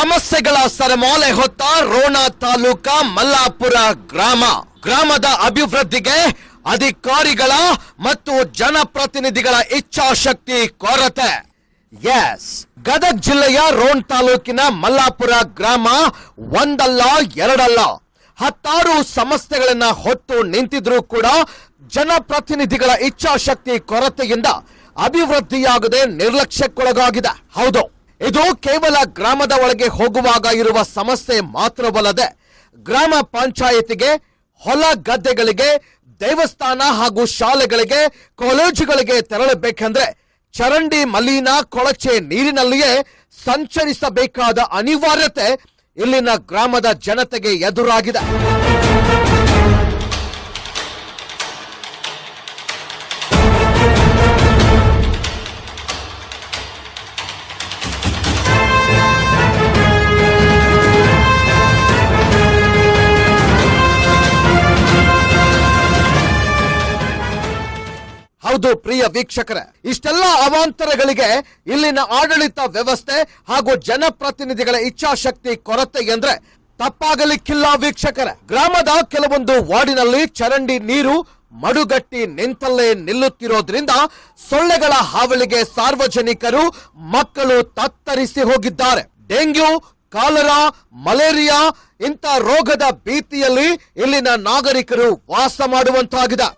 ಸಮಸ್ಯೆಗಳ ಸರಮಾಲೆ ಹೊತ್ತ ರೋಣ ತಾಲೂಕ ಮಲ್ಲಾಪುರ ಗ್ರಾಮ. ಗ್ರಾಮದ ಅಭಿವೃದ್ಧಿಗೆ ಅಧಿಕಾರಿಗಳ ಮತ್ತು ಜನಪ್ರತಿನಿಧಿಗಳ ಇಚ್ಛಾಶಕ್ತಿ ಕೊರತೆ. ಎಸ್. ಗದಗ್ ಜಿಲ್ಲೆಯ ರೋಣ್ ತಾಲೂಕಿನ ಮಲ್ಲಾಪುರ ಗ್ರಾಮ ಒಂದಲ್ಲ, ಎರಡಲ್ಲ. ಹತ್ತಾರು ಸಮಸ್ಯೆಗಳನ್ನ ಹೊತ್ತು ನಿಂತಿದ್ರೂ ಕೂಡ ಜನಪ್ರತಿನಿಧಿಗಳ ಇಚ್ಛಾಶಕ್ತಿ ಕೊರತೆಯಿಂದ ಅಭಿವೃದ್ಧಿಯಾಗದೆ ನಿರ್ಲಕ್ಷ್ಯಕ್ಕೊಳಗಾಗಿದೆ. ಹೌದು. ಇದು ಕೇವಲ ಗ್ರಾಮದ ಒಳಗೆ ಹೋಗುವಾಗ ಇರುವ ಸಮಸ್ಯೆ ಮಾತ್ರವಲ್ಲದೆ ಗ್ರಾಮ ಪಂಚಾಯಿತಿಗೆ, ಹೊಲ ಗದ್ದೆಗಳಿಗೆ, ದೇವಸ್ಥಾನ ಹಾಗೂ ಶಾಲೆಗಳಿಗೆ, ಕಾಲೇಜುಗಳಿಗೆ ತೆರಳಬೇಕೆಂದ್ರೆ ಚರಂಡಿ, ಮಲೀನ, ಕೊಳಚೆ ನೀರಿನಲ್ಲಿಯೇ ಸಂಚರಿಸಬೇಕಾದ ಅನಿವಾರ್ಯತೆ ಇಲ್ಲಿನ ಗ್ರಾಮದ ಜನತೆಗೆ ಎದುರಾಗಿದೆ. ಹೌದು, ಪ್ರಿಯ ವೀಕ್ಷಕರೇ. ಇಷ್ಟೆಲ್ಲ ಅವಾಂತರಗಳಿಗೆ ಇಲ್ಲಿನ ಆಡಳಿತ ವ್ಯವಸ್ಥೆ ಹಾಗೂ ಜನಪ್ರತಿನಿಧಿಗಳ ಇಚ್ಛಾಶಕ್ತಿ ಕೊರತೆ ಎಂದ್ರೆ ತಪ್ಪಾಗಲಿಕ್ಕಿಲ್ಲ ವೀಕ್ಷಕರ. ಗ್ರಾಮದ ಕೆಲವೊಂದು ವಾರ್ಡಿನಲ್ಲಿ ಚರಂಡಿ ನೀರು ಮಡುಗಟ್ಟಿ ನಿಂತಲ್ಲೇ ನಿಲ್ಲುತ್ತಿರೋದ್ರಿಂದ ಸೊಳ್ಳೆಗಳ ಹಾವಳಿಗೆ ಸಾರ್ವಜನಿಕರು ಮಕ್ಕಳು ತತ್ತರಿಸಿ ಹೋಗಿದ್ದಾರೆ. ಡೆಂಗ್ಯೂ, ಕಾಲರಾ, ಮಲೇರಿಯಾ ಇಂಥ ರೋಗದ ಭೀತಿಯಲ್ಲಿ ಇಲ್ಲಿನ ನಾಗರಿಕರು ವಾಸ ಮಾಡುವಂತಾಗಿದೆ.